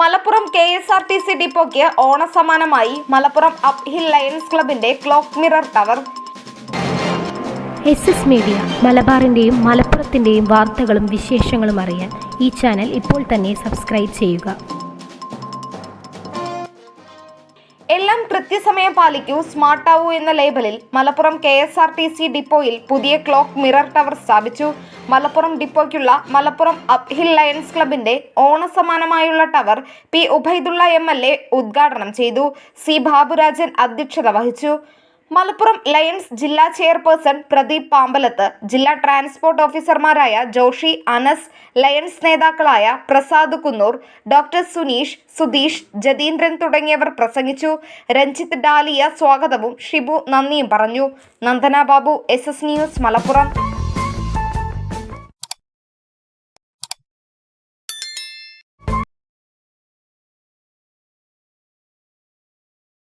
Malappuram K S R T C ഡിപ്പോയ്ക്ക് ഓണസമാനമായി Malappuram up hill lions ക്ലബിന്റെ clock mirror tower. S S media മലബാറിന്റെയും മലപ്പുറത്തിന്റെയും വാർത്തകളും വിശേഷങ്ങളും അറിയാൻ ഈ ചാനൽ ഇപ്പോൾ തന്നെ സബ്സ്ക്രൈബ് ചെയ്യുക. എല്ലാം കൃത്യസമയം പാലിക്കൂ സ്മാർട്ട് ആവൂ എന്ന ലേബലിൽ Malappuram K S R T C ഡിപ്പോയിൽ പുതിയ ക്ലോക്ക് മിറർ ടവർ സ്ഥാപിച്ചു. മലപ്പുറം ഡിപ്പോയ്ക്കുള്ള മലപ്പുറം അപ് ഹിൽ ലയൺസ് ക്ലബിന്റെ ഓണസമാനമായുള്ള tower P Ubaidulla M L A ഉദ്ഘാടനം ചെയ്തു. സി ബാബുരാജൻ അധ്യക്ഷത വഹിച്ചു. മലപ്പുറം ലയൺസ് ജില്ലാ ചെയർപേഴ്സൺ പ്രദീപ് പാമ്പലത്ത് ജില്ലാ ട്രാൻസ്പോർട്ട് ഓഫീസർമാരായ ജോഷി അനസ് ലയൺസ് നേതാക്കളായ പ്രസാദ് കുന്നൂർ ഡോക്ടർ സുനീഷ് സുധീഷ് ജതീന്ദ്രൻ തുടങ്ങിയവർ പ്രസംഗിച്ചു. രഞ്ജിത്ത് ഡാലിയ സ്വാഗതവും ഷിബു നന്ദിയും പറഞ്ഞു. Nandana Babu S S news Malappuram.